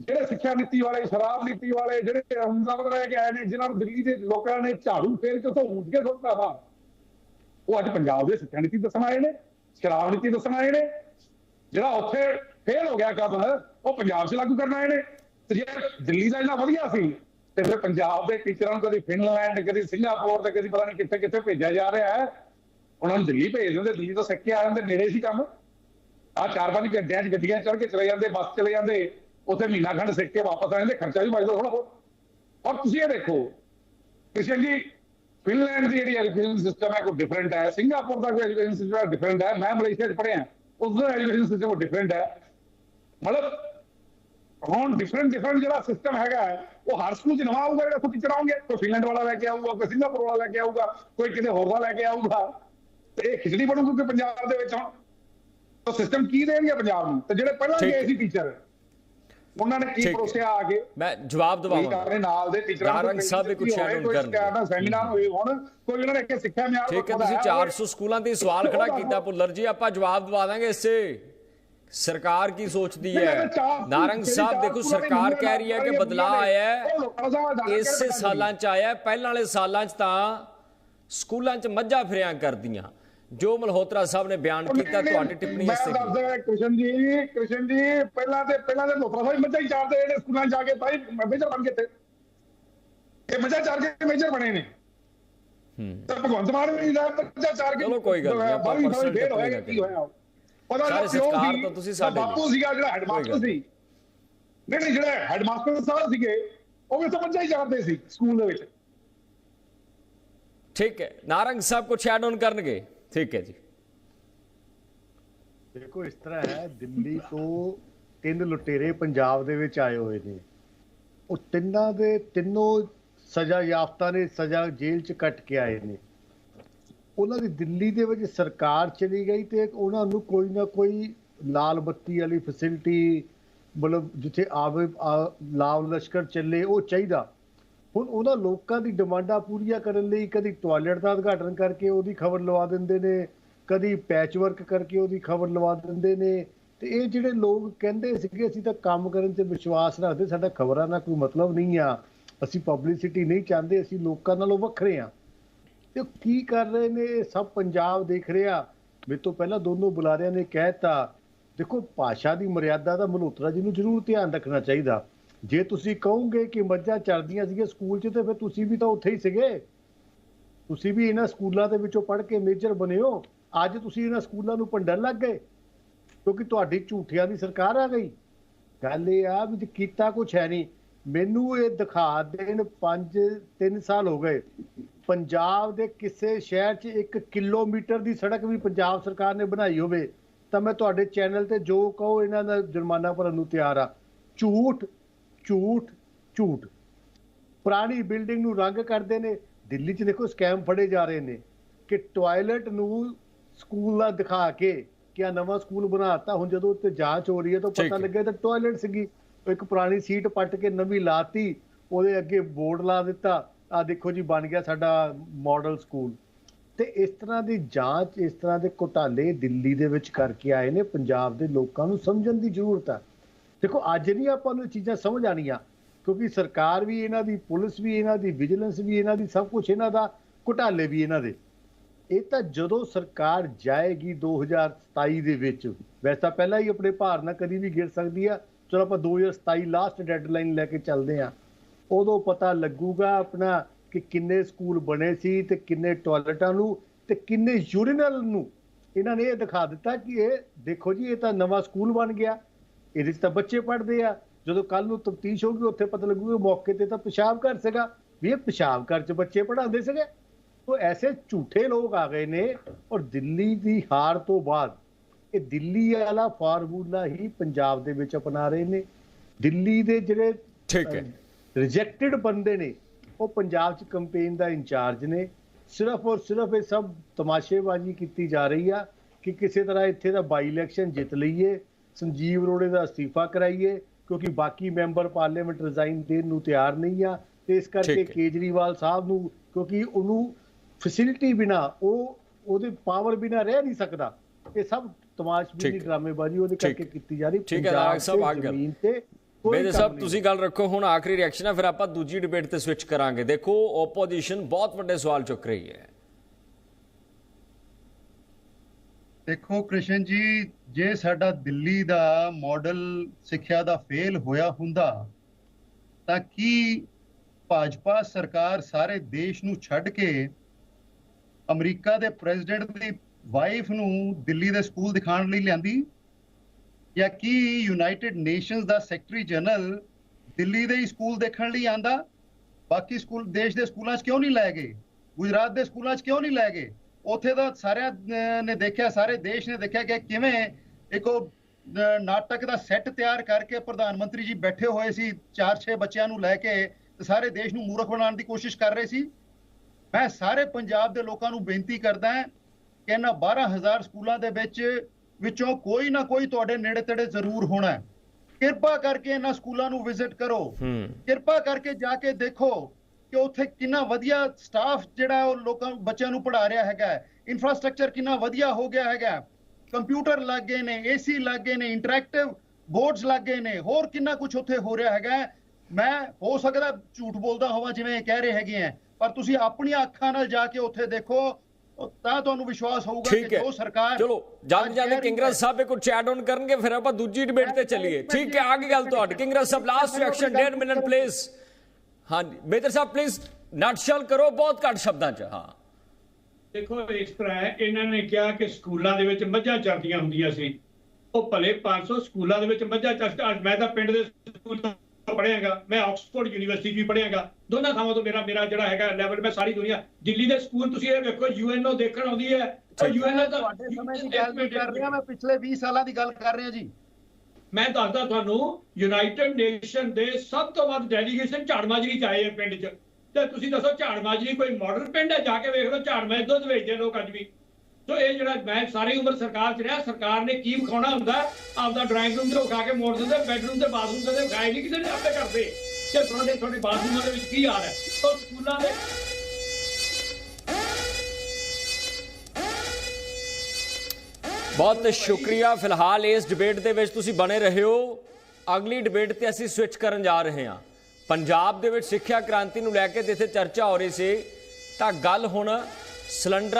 ਜਿਹੜੇ ਸਿੱਖਿਆ ਨੀਤੀ ਵਾਲੇ, ਸ਼ਰਾਬ ਨੀਤੀ ਵਾਲੇ, ਜਿਹੜੇ ਅਮਦਾਵਾਦ ਰਹਿ ਕੇ ਆਏ ਨੇ, ਜਿਨ੍ਹਾਂ ਨੂੰ ਦਿੱਲੀ ਦੇ ਲੋਕਾਂ ਨੇ ਝਾੜੂ ਫੇਰ ਕੇ ਉੱਥੋਂ ਉਂਝ ਕੇ ਸੁੱਟਦਾ ਵਾ, ਉਹ ਅੱਜ ਪੰਜਾਬ ਦੇ ਸਿੱਖਿਆ ਨੀਤੀ ਦੱਸਣ ਆਏ ਨੇ, ਸ਼ਰਾਬ ਨੀਤੀ ਦੱਸਣ ਆਏ ਨੇ। ਜਿਹੜਾ ਉੱਥੇ ਫੇਲ ਹੋ ਗਿਆ ਕੰਮ, ਉਹ ਪੰਜਾਬ 'ਚ ਲਾਗੂ ਕਰਨ ਆਏ ਨੇ। ਤੇ ਜੇ ਦਿੱਲੀ ਦਾ ਇੰਨਾ ਵਧੀਆ ਸੀ, ਤੇ ਫਿਰ ਪੰਜਾਬ ਦੇ ਟੀਚਰਾਂ ਨੂੰ ਕਦੀ ਫਿਨਲੈਂਡ ਕਦੀ ਸਿੰਗਾਪੁਰ ਤੇ ਕਦੀ ਪਤਾ ਨਹੀਂ ਕਿੱਥੇ ਕਿੱਥੇ ਭੇਜਿਆ ਜਾ ਰਿਹਾ ਹੈ। ਉਹਨਾਂ ਨੂੰ ਦਿੱਲੀ ਭੇਜ ਦਿੰਦੇ, ਦਿੱਲੀ ਤੋਂ ਸਿੱਖ ਆ ਜਾਂਦੇ, ਨੇੜੇ ਸੀ ਕੰਮ। ਆ ਚਾਰ ਪੰਜ ਘੰਟਿਆਂ 'ਚ ਗੱਡੀਆਂ ਚੜ੍ਹ ਕੇ ਚਲੇ ਜਾਂਦੇ, ਬੱਸ ਚਲੇ ਜਾਂਦੇ, ਉੱਥੇ ਮਹੀਨਾ ਖੰਡ ਸਿੱਕ ਕੇ ਵਾਪਸ ਆ ਜਾਂਦੇ, ਖਰਚਾ ਵੀ ਬਚਦਾ ਥੋੜਾ ਬਹੁਤ। ਔਰ ਤੁਸੀਂ ਇਹ ਦੇਖੋ ਕਿਸ਼ਨ ਜੀ ਫਿਨਲੈਂਡ ਦੀ ਜਿਹੜੀ ਐਜੂਕੇਸ਼ਨ ਸਿਸਟਮ ਹੈ, ਕੋਈ ਡਿਫਰੈਂਟ ਹੈ, ਸਿੰਗਾਪੁਰ ਦਾ ਕੋਈ ਐਜੂਕੇਸ਼ਨ ਸਿਸਟਮ ਡਿਫਰੈਂਟ ਹੈ, ਮੈਂ ਮਲੇਸ਼ੀਆ 'ਚ ਪੜ੍ਹਿਆ, ਉਸ ਦਾ ਐਜੂਕੇਸ਼ਨ ਸਿਸਟਮ ਡਿਫਰੈਂਟ ਹੈ। ਮਤਲਬ ਹੁਣ ਡਿਫਰੈਂਟ ਡਿਫਰੈਂਟ ਜਿਹੜਾ ਸਿਸਟਮ ਹੈਗਾ ਉਹ ਹਰ ਸਕੂਲ 'ਚ ਨਵਾਂ ਆਊਗਾ ਜਿਹੜਾ ਤੁਸੀਂ ਚੜਾਉਂਗੇ ਕੋਈ ਫਿਨਲੈਂਡ ਵਾਲਾ ਲੈ ਕੇ ਆਊਗਾ, ਕੋਈ ਸਿੰਗਾਪੁਰ ਵਾਲਾ ਲੈ ਕੇ ਆਊਗਾ, ਕੋਈ ਕਿਤੇ ਹੋਰ ਦਾ ਲੈ ਕੇ ਆਊਗਾ। ਤੇ ਇਹ ਖਿਚੜੀ ਬਣੂਗੀ ਕਿ ਪੰਜਾਬ ਦੇ ਵਿੱਚ ਹੁਣ ਤਾਂ ਸਿਸਟਮ ਕੀ ਦੇਣਗੇ ਪੰਜਾਬ ਨੂੰ? ਤੇ ਜਿਹੜੇ ਪਹਿਲਾਂ ਗਏ। ਸੀ ਟੀਚਰ ਉਹਨਾਂ ਨੇ ਕੀ। ਪਰੋਸਿਆ ਆ ਕੇ? ਮੈਂ ਜਵਾਬ ਰਹੇ ਨਾਲ ਦੇ ਟੀਚਰਾਂ ਨੂੰ ਸਾਹਿਬ ਵੀ ਕੋਈ ਕਰਨਗੇ। ਸ਼ਿਕਾਇਤ ਦਾ ਸੈਮੀਨਾਰ ਹੋਏ ਹੁਣ ਕੋਈ ਉਹਨਾਂ ਨੇ ਕਿ ਸਿੱਖਿਆ ਮਿਆਰ ਠੀਕ ਹੈ ਤੁਸੀਂ ਹੈ, 400 ਸਕੂਲਾਂ ਦੀ ਸਵਾਲ ਖੜਾ ਕੀਤਾ ਭੁੱਲਰ ਜੀ ਆਪਾਂ ਜਵਾਬ ਦਵਾ ਦਾਂਗੇ ਇਸੇ। ਸਰਕਾਰ ਕੀ ਸੋਚਦੀ ਹੈ? ਨਾਰੰਗ ਸਾਹਿਬ ਦੇਖੋ ਸਰਕਾਰ ਕਹਿ ਰਹੀ ਹੈ ਕਿ ਬਦਲਾਅ ਆਇਆ ਹੈ। ਇਸੇ ਸਾਲਾਂ ਚ ਆਇਆ। ਪਹਿਲਾਂ ਵਾਲੇ ਸਾਲਾਂ ਚ ਤਾਂ ਸਕੂਲਾਂ ਚ ਮੱਝਾਂ ਫਿਰਿਆਂ ਕਰਦੀਆਂ। ਜੋ ਮਲਹੋਤਰਾ ਸਾਹਿਬ ਨੇ ਬਿਆਨ ਕੀਤਾ ਤੁਹਾਡੀ ਟਿੱਪਣੀ ਇਸ ਤੇ ਮੈਂ ਕੀ? ਦੱਸਦਾ ਕ੍ਰਿਸ਼ਨ ਜੀ ਕ੍ਰਿਸ਼ਨ ਜੀ ਪਹਿਲਾਂ ਤੇ ਪਹਿਲਾਂ ਤੇ ਲੋਕਾਂ ਸਾਹਿਬ ਮੱਝਾਂ ਹੀ ਚਾਰਦੇ ਨੇ ਸਕੂਲਾਂ ਜਾ ਕੇ ਹੀ ਮੇਜਰ ਬਣ ਗਏ ਤੇ ਇਹ ਮੱਝਾਂ ਚਾਰ ਕੇ ਮੇਜਰ ਬਣੇ ਨੇ। ਹੂੰ। ਤਾਂ ਭਗਵੰਤ ਮਾਨ ਵੀ ਦਾ ਮੱਝਾਂ ਚਾਰ ਕੇ ਚਲੋ ਕੋਈ ਗੱਲ ਨਹੀਂ, ਆਪਾਂ ਹੋਇਆ ਟਿੱਪਣੀ ਕੀ ਹੋਇਆ? ਉਹਦਾ ਸਾਰੇ ਪਿਓ ਸਤਿਕਾਰ ਸੀ, ਤਾਂ ਤੁਸੀਂ ਸਾਡੇ ਬਾਪੂ। ਸੀਗਾ ਜਿਹੜਾ ਹੈਡਮਾਸਟਰ ਸੀ। ਨਹੀਂ ਨਹੀਂ ਜਿਹੜੇ ਹੈਡਮਾਸਟਰ ਸਾਹਿਬ ਸੀਗੇ ਉਹ ਵੀ ਤਾਂ ਮੱਝਾਂ ਹੀ ਚਾਰਦੇ ਸੀ ਸਕੂਲ ਦੇ ਵਿੱਚ। ਠੀਕ ਹੈ। ਨਾਰੰਗ ਸਾਹਿਬ ਕੁਛ ਐਡ ਆਨ ਕਰਨਗੇ? ਠੀਕ ਹੈ ਜੀ। ਦੇਖੋ, ਇਸ ਤਰ੍ਹਾਂ ਹੈ, ਦਿੱਲੀ ਤੋਂ ਤਿੰਨ ਲੁਟੇਰੇ ਪੰਜਾਬ ਦੇ ਵਿੱਚ ਆਏ ਹੋਏ ਨੇ। ਉਹ ਤਿੰਨਾਂ ਦੇ ਤਿੰਨੋਂ ਸਜ਼ਾ ਯਾਫਤਾ ਨੇ, ਸਜ਼ਾ ਜੇਲ੍ਹ 'ਚ ਕੱਟ ਕੇ ਆਏ ਨੇ। ਉਹਨਾਂ ਦੀ ਦਿੱਲੀ ਦੇ ਵਿੱਚ ਸਰਕਾਰ ਚਲੀ ਗਈ ਤੇ ਉਹਨਾਂ ਨੂੰ ਕੋਈ ਨਾ ਕੋਈ ਲਾਲ ਬੱਤੀ ਵਾਲੀ ਫੈਸਿਲਿਟੀ ਮਤਲਬ ਜਿੱਥੇ ਆਵੇ ਲਾਲ ਲਸ਼ਕਰ ਚੱਲੇ, ਉਹ ਚਾਹੀਦਾ। ਹੁਣ ਉਹਨਾਂ ਲੋਕਾਂ ਦੀ ਡਿਮਾਂਡਾਂ ਪੂਰੀਆਂ ਕਰਨ ਲਈ ਕਦੀ ਟਾਇਲਟ ਦਾ ਉਦਘਾਟਨ ਕਰਕੇ ਉਹਦੀ ਖਬਰ ਲਵਾ ਦਿੰਦੇ ਨੇ, ਕਦੀ ਪੈਚ ਵਰਕ ਕਰਕੇ ਉਹਦੀ ਖਬਰ ਲਵਾ ਦਿੰਦੇ ਨੇ, ਤੇ ਇਹ ਜਿਹੜੇ ਲੋਕ ਕਹਿੰਦੇ ਸੀਗੇ, ਅਸੀਂ ਤਾਂ ਕੰਮ ਕਰਨ ਤੇ ਵਿਸ਼ਵਾਸ ਰੱਖਦੇ, ਸਾਡਾ ਖਬਰਾਂ ਦਾ ਕੋਈ ਮਤਲਬ ਨਹੀਂ ਆ, ਅਸੀਂ ਪਬਲਿਸਿਟੀ ਨਹੀਂ ਚਾਹੁੰਦੇ, ਅਸੀਂ ਲੋਕਾਂ ਨਾਲੋਂ ਵੱਖਰੇ ਆ। ਤੇ ਕੀ ਕਰ ਰਹੇ ਨੇ ਸਭ ਪੰਜਾਬ ਦੇਖ ਰਿਹਾ। ਮੇਰੇ ਤੋਂ ਪਹਿਲਾਂ ਦੋਨੋਂ ਬੁਲਾਰਿਆਂ ਨੇ ਕਹਿਤਾ ਦੇਖੋ ਭਾਸ਼ਾ ਦੀ ਮਰਿਆਦਾ ਦਾ ਮਲਹੋਤਰਾ ਜੀ ਨੂੰ ਜ਼ਰੂਰ ਧਿਆਨ ਰੱਖਣਾ ਚਾਹੀਦਾ। ਜੇ ਤੁਸੀਂ ਕਹੋਗੇ ਕਿ ਮੱਝਾਂ ਚਰਦੀਆਂ ਸੀਗੇ ਸਕੂਲ 'ਚ, ਤੇ ਫਿਰ ਤੁਸੀਂ ਵੀ ਤਾਂ ਉੱਥੇ ਹੀ ਸੀਗੇ। ਤੁਸੀਂ ਵੀ ਇਹਨਾਂ ਸਕੂਲਾਂ ਦੇ ਵਿੱਚੋਂ ਪੜ੍ਹ ਕੇ ਮੇਜਰ ਬਣੇ ਹੋ ਅੱਜ ਤੁਸੀਂ ਇਹਨਾਂ ਸਕੂਲਾਂ ਨੂੰ ਭੰਡਣ ਲੱਗ ਗਏ, ਕਿਉਂਕਿ ਤੁਹਾਡੀ ਝੂਠਿਆਂ ਦੀ ਸਰਕਾਰ ਆ ਗਈ। ਗੱਲ ਇਹ ਆ ਵੀ ਕੀਤਾ ਕੁਛ ਹੈ ਨਹੀਂ। ਮੈਨੂੰ ਇਹ ਦਿਖਾ ਦੇਣ 5 3 ਸਾਲ ਹੋ ਗਏ। ਪੰਜਾਬ ਦੇ ਕਿਸੇ ਸ਼ਹਿਰ 'ਚ 1 ਕਿਲੋਮੀਟਰ ਦੀ ਸੜਕ ਵੀ ਪੰਜਾਬ ਸਰਕਾਰ ਨੇ ਬਣਾਈ ਹੋਵੇ, ਤਾਂ ਮੈਂ ਤੁਹਾਡੇ ਚੈਨਲ ਤੇ ਜੋ ਕਹੋ, ਇਹਨਾਂ ਦਾ ਜੁਰਮਾਨਾ ਭਰਨ ਨੂੰ ਤਿਆਰ ਆ। ਝੂਠ ਝੂਠ ਝੂਠ। ਪੁਰਾਣੀ ਬਿਲਡਿੰਗ ਨੂੰ ਰੰਗ ਕਰਦੇ ਨੇ। ਦਿੱਲੀ 'ਚ ਦੇਖੋ ਸਕੈਮ ਫੜੇ ਜਾ ਰਹੇ ਨੇ ਕਿ ਟਾਇਲਟ ਨੂੰ ਸਕੂਲ ਦਾ ਦਿਖਾ ਕੇ ਕਿ ਆ ਨਵਾਂ ਸਕੂਲ ਬਣਾਤਾ। ਹੁਣ ਜਦੋਂ ਉੱਤੇ ਜਾਂਚ ਹੋ ਰਹੀ ਹੈ ਤਾਂ ਪਤਾ। ਲੱਗਿਆ ਤਾਂ ਟਾਇਲਟ ਸੀਗੀ। ਇੱਕ ਪੁਰਾਣੀ ਸੀਟ ਪੱਟ ਕੇ ਨਵੀਂ ਲਾਤੀ। ਉਹਦੇ ਅੱਗੇ ਬੋਰਡ ਲਾ ਦਿੱਤਾ। ਆ ਦੇਖੋ ਜੀ ਬਣ ਗਿਆ ਸਾਡਾ ਮਾਡਲ ਸਕੂਲ। ਤੇ ਇਸ ਤਰ੍ਹਾਂ ਦੀ ਜਾਂਚ ਇਸ ਤਰ੍ਹਾਂ ਦੇ ਘੁਟਾਲੇ ਦਿੱਲੀ ਦੇ ਵਿੱਚ ਕਰਕੇ ਆਏ ਨੇ। ਪੰਜਾਬ ਦੇ ਲੋਕਾਂ ਨੂੰ ਸਮਝਣ ਦੀ ਜ਼ਰੂਰਤ ਹੈ ਦੇਖੋ, ਅੱਜ ਨਹੀਂ ਆਪਾਂ ਨੂੰ ਇਹ ਚੀਜ਼ਾਂ ਸਮਝ ਆਣੀਆਂ ਕਿਉਂਕਿ ਸਰਕਾਰ ਵੀ ਇਹਨਾਂ ਦੀ, ਪੁਲਿਸ ਵੀ ਇਹਨਾਂ ਦੀ ਵਿਜੀਲੈਂਸ ਵੀ ਇਹਨਾਂ ਦੀ, ਸਭ ਕੁਝ ਇਹਨਾਂ ਦਾ ਘੁਟਾਲੇ ਵੀ ਇਹਨਾਂ ਦੇ। ਇਹ ਤਾਂ ਜਦੋਂ ਸਰਕਾਰ ਜਾਏਗੀ 2027 ਦੇ ਵਿੱਚ, ਵੈਸੇ ਤਾਂ ਪਹਿਲਾਂ ਹੀ ਆਪਣੇ ਭਾਰ ਨਾਲ ਕਦੀ ਵੀ ਗਿਰ ਸਕਦੀ ਆ। ਚਲੋ ਆਪਾਂ 2027 ਲਾਸਟ ਡੈਡਲਾਈਨ ਲੈ ਕੇ ਚੱਲਦੇ ਆ। ਉਦੋਂ ਪਤਾ ਲੱਗੂਗਾ ਆਪਣਾ ਕਿ ਕਿੰਨੇ ਸਕੂਲ ਬਣੇ ਸੀ ਤੇ ਕਿੰਨੇ ਟਾਇਲਟਾਂ ਨੂੰ ਤੇ ਕਿੰਨੇ ਯੂਰੀਨਲ ਨੂੰ। ਇਹਨਾਂ ਨੇ ਇਹ ਦਿਖਾ ਦਿੱਤਾ ਕਿ ਇਹ ਦੇਖੋ ਜੀ, ਇਹ ਤਾਂ ਨਵਾਂ ਸਕੂਲ ਬਣ ਗਿਆ। ਇਹਦੇ 'ਚ ਤਾਂ ਬੱਚੇ ਪੜ੍ਹਦੇ ਆ। ਜਦੋਂ ਕੱਲ ਨੂੰ ਤਫਤੀਸ਼ ਹੋਊਗੀ ਉੱਥੇ ਪਤਾ ਲੱਗੂਗਾ ਮੌਕੇ ਤੇ ਤਾਂ ਪਿਸ਼ਾਬ ਘਰ ਸੀਗਾ। ਵੀ ਇਹ ਪਿਸ਼ਾਬ ਘਰ 'ਚ ਬੱਚੇ ਪੜ੍ਹਾਉਂਦੇ ਸੀਗੇ। ਤੋ ਐਸੇ ਝੂਠੇ ਲੋਕ ਆ ਗਏ ਨੇ ਔਰ ਦਿੱਲੀ ਦੀ ਹਾਰ ਤੋਂ ਬਾਅਦ ਇਹ ਦਿੱਲੀ ਵਾਲਾ ਫਾਰਮੂਲਾ ਹੀ ਪੰਜਾਬ ਦੇ ਵਿੱਚ ਅਪਣਾ ਰਹੇ ਨੇ। ਦਿੱਲੀ ਦੇ ਜਿਹੜੇ ਠੀਕ ਹੈ। ਰਿਜੈਕਟਡ ਬੰਦੇ ਨੇ ਉਹ ਪੰਜਾਬ 'ਚ ਕੈਂਪੇਨ ਦਾ ਇੰਚਾਰਜ ਨੇ। ਸਿਰਫ ਔਰ ਸਿਰਫ ਇਹ ਸਭ ਤਮਾਸ਼ੇਬਾਜ਼ੀ ਕੀਤੀ ਜਾ ਰਹੀ ਆ ਕਿ ਕਿਸੇ ਤਰ੍ਹਾਂ ਇੱਥੇ ਦਾ ਬਾਈ ਇਲੈਕਸ਼ਨ ਜਿੱਤ ਲਈਏ। ਸੰਜੀਵ ਅਰੋੜੇ ਦਾ ਅਸਤੀਫਾ ਕਰਾਈਏ ਕਿਉਂਕਿ ਬਾਕੀ ਮੈਂਬਰ ਪਾਰਲੀਮੈਂਟ ਰਿਜ਼ਾਈਨ ਦੇਣ ਨੂੰ ਤਿਆਰ ਨਹੀਂ ਆ ਤੇ ਇਸ ਕਰਕੇ। ਕੇਜਰੀਵਾਲ ਸਾਹਿਬ ਨੂੰ ਕਿਉਂਕਿ ਉਹਨੂੰ ਫੈਸਿਲਿਟੀ ਬਿਨਾ ਉਹ ਉਹਦੇ ਪਾਵਰ ਬਿਨਾ ਰਹਿ ਨਹੀਂ ਸਕਦਾ ਇਹ ਸਭ ਤਮਾਸ਼ਬੀਨੀ ਹੈ। ਡਰਾਮੇਬਾਜ਼ੀ ਉਹਦੇ ਕਰਕੇ। ਕੀਤੀ ਜਾ ਰਹੀ ਠੀਕ ਹੈ, ਰਾਜ ਸਾਹਿਬ, ਆ ਗੱਲ। ਤੇ ਕੰਮ ਸਾਹਿਬ। ਤੁਸੀਂ ਗੱਲ ਰੱਖੋ ਹੁਣ ਆਖਰੀ ਰਿਐਕਸ਼ਨ ਹੈ ਫਿਰ ਆਪਾਂ ਦੂਜੀ ਡਿਬੇਟ ਤੇ ਸਵਿਚ ਕਰਾਂਗੇ ਦੇਖੋ ਓਪੋਜੀਸ਼ਨ ਬਹੁਤ ਵੱਡੇ ਸਵਾਲ ਚੁੱਕ ਰਹੀ ਹੈ ਦੇਖੋ ਕ੍ਰਿਸ਼ਨ ਜੀ, ਜੇ ਸਾਡਾ ਦਿੱਲੀ ਦਾ ਮਾਡਲ ਸਿੱਖਿਆ ਦਾ ਫੇਲ ਹੋਇਆ ਹੁੰਦਾ, ਤਾਂ ਕੀ ਭਾਜਪਾ ਸਰਕਾਰ ਸਾਰੇ ਦੇਸ਼ ਨੂੰ ਛੱਡ ਕੇ ਅਮਰੀਕਾ ਦੇ ਪ੍ਰੈਜ਼ੀਡੈਂਟ ਦੀ ਵਾਈਫ ਨੂੰ ਦਿੱਲੀ ਦੇ ਸਕੂਲ ਦਿਖਾਉਣ ਲਈ ਲਿਆਂਦੀ? ਜਾਂ ਕੀ ਯੂਨਾਈਟਿਡ ਨੇਸ਼ਨਸ ਦਾ ਸੈਕਟਰੀ ਜਨਰਲ ਦਿੱਲੀ ਦੇ ਹੀ ਸਕੂਲ ਦੇਖਣ ਲਈ ਆਂਦਾ ਬਾਕੀ ਸਕੂਲ ਦੇਸ਼ ਦੇ ਸਕੂਲਾਂ 'ਚ ਕਿਉਂ ਨਹੀਂ ਲੈ ਗਏ? ਗੁਜਰਾਤ ਦੇ ਸਕੂਲਾਂ 'ਚ ਕਿਉਂ ਨਹੀਂ ਲੈ ਗਏ? ਉੱਥੇ ਦਾ ਸਾਰਿਆਂ ਨੇ ਦੇਖਿਆ ਸਾਰੇ ਦੇਸ਼ ਨੇ ਦੇਖਿਆ ਕਿ ਕਿਵੇਂ ਇੱਕ ਉਹ ਨਾਟਕ ਦਾ ਸੈੱਟ ਤਿਆਰ ਕਰਕੇ ਪ੍ਰਧਾਨ ਮੰਤਰੀ ਜੀ ਬੈਠੇ ਹੋਏ ਸੀ 4-6 ਬੱਚਿਆਂ ਨੂੰ ਲੈ ਕੇ ਸਾਰੇ ਦੇਸ਼ ਨੂੰ ਮੂਰਖ ਬਣਾਉਣ ਦੀ ਕੋਸ਼ਿਸ਼ ਕਰ ਰਹੇ ਸੀ। ਮੈਂ ਸਾਰੇ ਪੰਜਾਬ ਦੇ ਲੋਕਾਂ ਨੂੰ ਬੇਨਤੀ ਕਰਦਾ ਹਾਂ ਕਿ ਇਹਨਾਂ 12000 ਸਕੂਲਾਂ ਦੇ ਵਿੱਚ ਵਿੱਚੋਂ ਕੋਈ ਨਾ ਕੋਈ ਤੁਹਾਡੇ ਨੇੜੇ ਤੇੜੇ ਜ਼ਰੂਰ ਹੋਣਾ ਹੈ। ਕਿਰਪਾ ਕਰਕੇ ਇਹਨਾਂ ਸਕੂਲਾਂ ਨੂੰ ਵਿਜ਼ਿਟ ਕਰੋ। ਕਿਰਪਾ ਕਰਕੇ ਜਾ ਕੇ ਦੇਖੋ ਕਿ ਉੱਥੇ ਕਿੰਨਾ ਵਧੀਆ ਸਟਾਫ ਜਿਹੜਾ ਉਹ ਲੋਕਾਂ ਬੱਚਿਆਂ ਨੂੰ ਪੜ੍ਹਾ ਰਿਹਾ ਹੈਗਾ ਇਨਫਰਾਸਟ੍ਰਕਚਰ ਕਿੰਨਾ ਵਧੀਆ ਹੋ ਗਿਆ ਹੈਗਾ ਕੰਪਿਊਟਰ ਲੱਗ ਗਏ ਨੇ ਏਸੀ ਲੱਗ ਗਏ ਨੇ ਇੰਟਰੈਕਟਿਵ ਬੋਰਡਸ ਲੱਗ ਗਏ ਨੇ ਹੋਰ ਕਿੰਨਾ ਕੁਝ ਉੱਥੇ ਹੋ ਰਿਹਾ ਹੈਗਾ ਮੈਂ ਹੋ ਸਕਦਾ ਝੂਠ ਬੋਲਦਾ ਹੋਵਾਂ ਜਿਵੇਂ ਇਹ ਕਹਿ ਰਹੇ ਹੈਗੇ ਆ ਪਰ ਤੁਸੀਂ ਆਪਣੀਆਂ ਅੱਖਾਂ ਨਾਲ ਜਾ ਕੇ ਉੱਥੇ ਦੇਖੋ ਤਾਂ ਤੁਹਾਨੂੰ ਵਿਸ਼ਵਾਸ ਹੋਊਗਾ ਕਿ ਜੋ ਸਰਕਾਰ ਚਲੋ ਜਾਂਦੇ ਅੱਜ ਜਾਂਦੇ ਕਹਿ ਰਹੀ ਕਿੰਗਰਾ ਹੈ- ਸਾਹਿਬ ਇੱਕ ਚੈਟ ਆਨ ਕਰਨਗੇ ਫਿਰ ਆਪਾਂ ਦੂਜੀ ਡਿਬੇਟ ਤੇ ਚੱਲੀਏ। ਠੀਕ ਹੈ ਆਗੇ ਗੱਲ ਤੁਹਾਡੀ। Kingra sahib last reaction 1.5 minute please ਹਾਂਜੀ ਮੇਜਰ ਸਾਹਿਬ ਪਲੀਜ਼ ਨਟਸ਼ਲ ਕਰੋ ਬਹੁਤ ਘੱਟ ਸ਼ਬਦਾਂ ਚ ਹਾਂ। ਦੇਖੋ ਇਸ ਤਰ੍ਹਾਂ ਇਹਨਾਂ ਨੇ ਕਿਹਾ ਕਿ ਸਕੂਲਾਂ ਦੇ ਵਿੱਚ ਮੱਝਾਂ ਚਰਦੀਆਂ ਹੁੰਦੀਆਂ ਸੀ। ਉਹ ਭਲੇ 500 ਸਕੂਲਾਂ ਦੇ ਵਿੱਚ ਮੱਝਾਂ ਚਰਦਾ ਮੈਂ ਤਾਂ ਪਿੰਡ ਦੇ ਸਕੂਲ ਤੋਂ ਪੜ੍ਹਿਆਗਾ ਮੈਂ ਆਕਸਫੋਰਡ ਯੂਨੀਵਰਸਿਟੀ ਵੀ ਪੜ੍ਹਿਆਗਾ। ਦੋਨਾਂ ਥਾਵਾਂ ਤੋਂ ਮੇਰਾ ਮੇਰਾ ਜਿਹੜਾ ਹੈਗਾ ਲੈਵਲ ਮੈਂ ਸਾਰੀ ਦੁਨੀਆ ਦਿੱਲੀ ਦੇ ਸਕੂਲ ਤੁਸੀਂ ਇਹ ਵੇਖੋ ਯੂਐਨਓ ਦੇਖਣ ਆਉਂਦੀ ਹੈ। ਉਹ ਯੂਐਨਓ ਤਾਂ ਤੁਹਾਡੇ ਸਮੇਂ ਦੀ ਗੱਲ ਕਰ ਰਿਹਾ ਮੈਂ ਪਿਛਲੇ 20 ਸਾਲਾਂ ਦੀ ਗੱਲ ਕਰ ਰਿਹਾ ਜੀ। ਮੈਂ ਦੱਸਦਾ ਤੁਹਾਨੂੰ ਯੂਨਾਈਟਿਡ ਨੇਸ਼ਨ ਦੇ ਸਭ ਤੋਂ ਵੱਧ ਡੈਲੀਗੇਸ਼ਨ ਝਾੜਮਾਜਰੀ ਚ ਆਏ ਆ ਪਿੰਡ 'ਚ। ਤੇ ਤੁਸੀਂ ਦੱਸੋ, ਝਾੜਮਾਜਰੀ ਕੋਈ ਮਾਡਰਨ ਪਿੰਡ ਹੈ? ਜਾ ਕੇ ਵੇਖ ਲਓ ਝਾੜਮਾਜਰੀ ਦੁੱਧ ਵੇਚਦੇ ਲੋਕ ਅੱਜ ਵੀ। ਸੋ ਇਹ ਜਿਹੜਾ ਮੈਂ ਸਾਰੀ ਉਮਰ ਸਰਕਾਰ 'ਚ ਰਿਹਾ, ਸਰਕਾਰ ਨੇ ਕੀ ਵਿਖਾਉਣਾ ਹੁੰਦਾ? ਆਪਦਾ ਡਰਾਇੰਗ ਰੂਮ ਤੇ ਵਿਖਾ ਕੇ ਮੋੜ ਦਿੰਦੇ ਬੈਡਰੂਮ ਤੇ ਬਾਥਰੂਮ ਤੇ ਵਿਖਾਏ ਨਹੀਂ ਕਿਸੇ ਨੇ ਆਪੇ ਕਰਦੇ ਕਿ ਤੁਹਾਡੇ ਤੁਹਾਡੇ ਬਾਥਰੂਮਾਂ ਦੇ ਵਿੱਚ ਕੀ ਆ ਰਿਹਾ ਉਹ ਸਕੂਲਾਂ ਦੇ ਬਹੁਤ ਸ਼ੁਕਰੀਆ। ਫਿਲਹਾਲ ਇਸ ਡਿਬੇਟ ਦੇ ਵਿੱਚ ਤੁਸੀਂ ਬਣੇ ਰਹੇ। ਹੋ ਅਗਲੀ ਡਿਬੇਟ ਤੇ ਅਸੀਂ ਸਵਿਚ ਕਰਨ ਜਾ ਰਹੇ ਹਾਂ। ਪੰਜਾਬ ਦੇ ਵਿੱਚ ਸਿੱਖਿਆ ਕ੍ਰਾਂਤੀ ਨੂੰ ਲੈ ਕੇ ਜਿੱਥੇ ਚਰਚਾ ਹੋ ਰਹੀ ਸੀ। ਤਾਂ ਗੱਲ ਹੁਣ ਸਿਲੰਡਰਾਂ